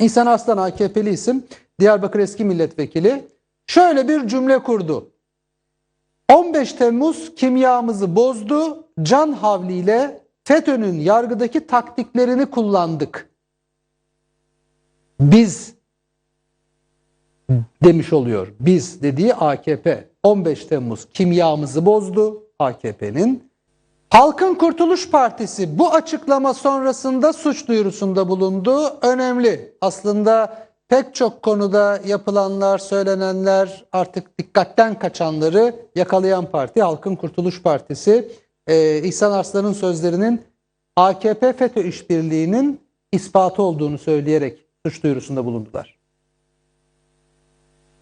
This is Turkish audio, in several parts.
İhsan Arslan AKP'li isim, Diyarbakır eski milletvekili şöyle bir cümle kurdu. 15 Temmuz kimyamızı bozdu, can havliyle FETÖ'nün yargıdaki taktiklerini kullandık. Biz demiş oluyor. Biz dediği AKP 15 Temmuz kimyamızı bozdu AKP'nin. Halkın Kurtuluş Partisi bu açıklama sonrasında suç duyurusunda bulundu. Önemli. Aslında pek çok konuda yapılanlar, söylenenler, artık dikkatten kaçanları yakalayan parti Halkın Kurtuluş Partisi. Ee, İhsan Arslan'ın sözlerinin AKP FETÖ işbirliğinin ispatı olduğunu söyleyerek suç duyurusunda bulundular.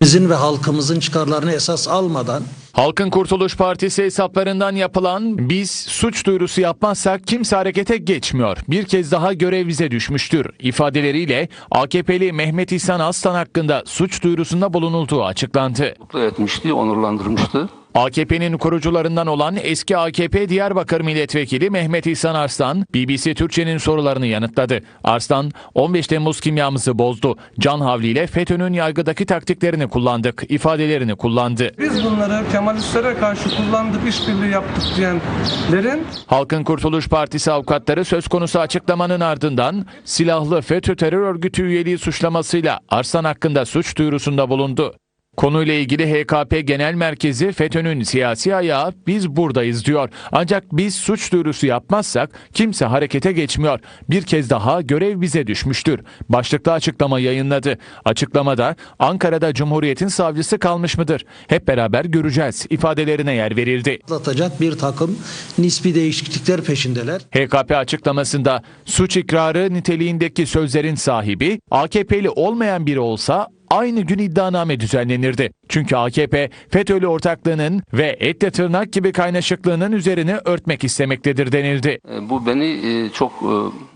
Bizim ve halkımızın çıkarlarını esas almadan Halkın Kurtuluş Partisi hesaplarından yapılan biz suç duyurusu yapmazsak kimse harekete geçmiyor. Bir kez daha görev bize düşmüştür ifadeleriyle AKP'li Mehmet İhsan Aslan hakkında suç duyurusunda bulunulduğu açıklandı. mutlu etmişti, onurlandırmıştı. AKP'nin kurucularından olan eski AKP Diyarbakır Milletvekili Mehmet İhsan Arslan, BBC Türkçe'nin sorularını yanıtladı. Arslan, 15 Temmuz kimyamızı bozdu. Can havliyle FETÖ'nün yargıdaki taktiklerini kullandık, ifadelerini kullandı. Biz bunları Kemalistlere karşı kullandık, işbirliği yaptık diyenlerin Halkın Kurtuluş Partisi avukatları söz konusu açıklamanın ardından silahlı FETÖ terör örgütü üyeliği suçlamasıyla Arslan hakkında suç duyurusunda bulundu. Konuyla ilgili HKP Genel Merkezi FETÖ'nün siyasi ayağı biz buradayız diyor. Ancak biz suç duyurusu yapmazsak kimse harekete geçmiyor. Bir kez daha görev bize düşmüştür. Başlıklı açıklama yayınladı. Açıklamada Ankara'da Cumhuriyet'in savcısı kalmış mıdır? Hep beraber göreceğiz ifadelerine yer verildi. atlatacak bir takım nispi değişiklikler peşindeler. HKP açıklamasında suç ikrarı niteliğindeki sözlerin sahibi AKP'li olmayan biri olsa aynı gün iddianame düzenlenirdi. Çünkü AKP FETÖ'lü ortaklığının ve etle tırnak gibi kaynaşıklığının üzerini örtmek istemektedir denildi. E, Bu beni e, çok e,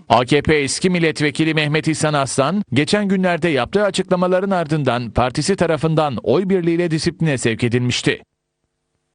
AKP eski milletvekili Mehmet İhsan Aslan geçen günlerde yaptığı açıklamaların ardından partisi tarafından oy birliğiyle disipline sevk edilmişti.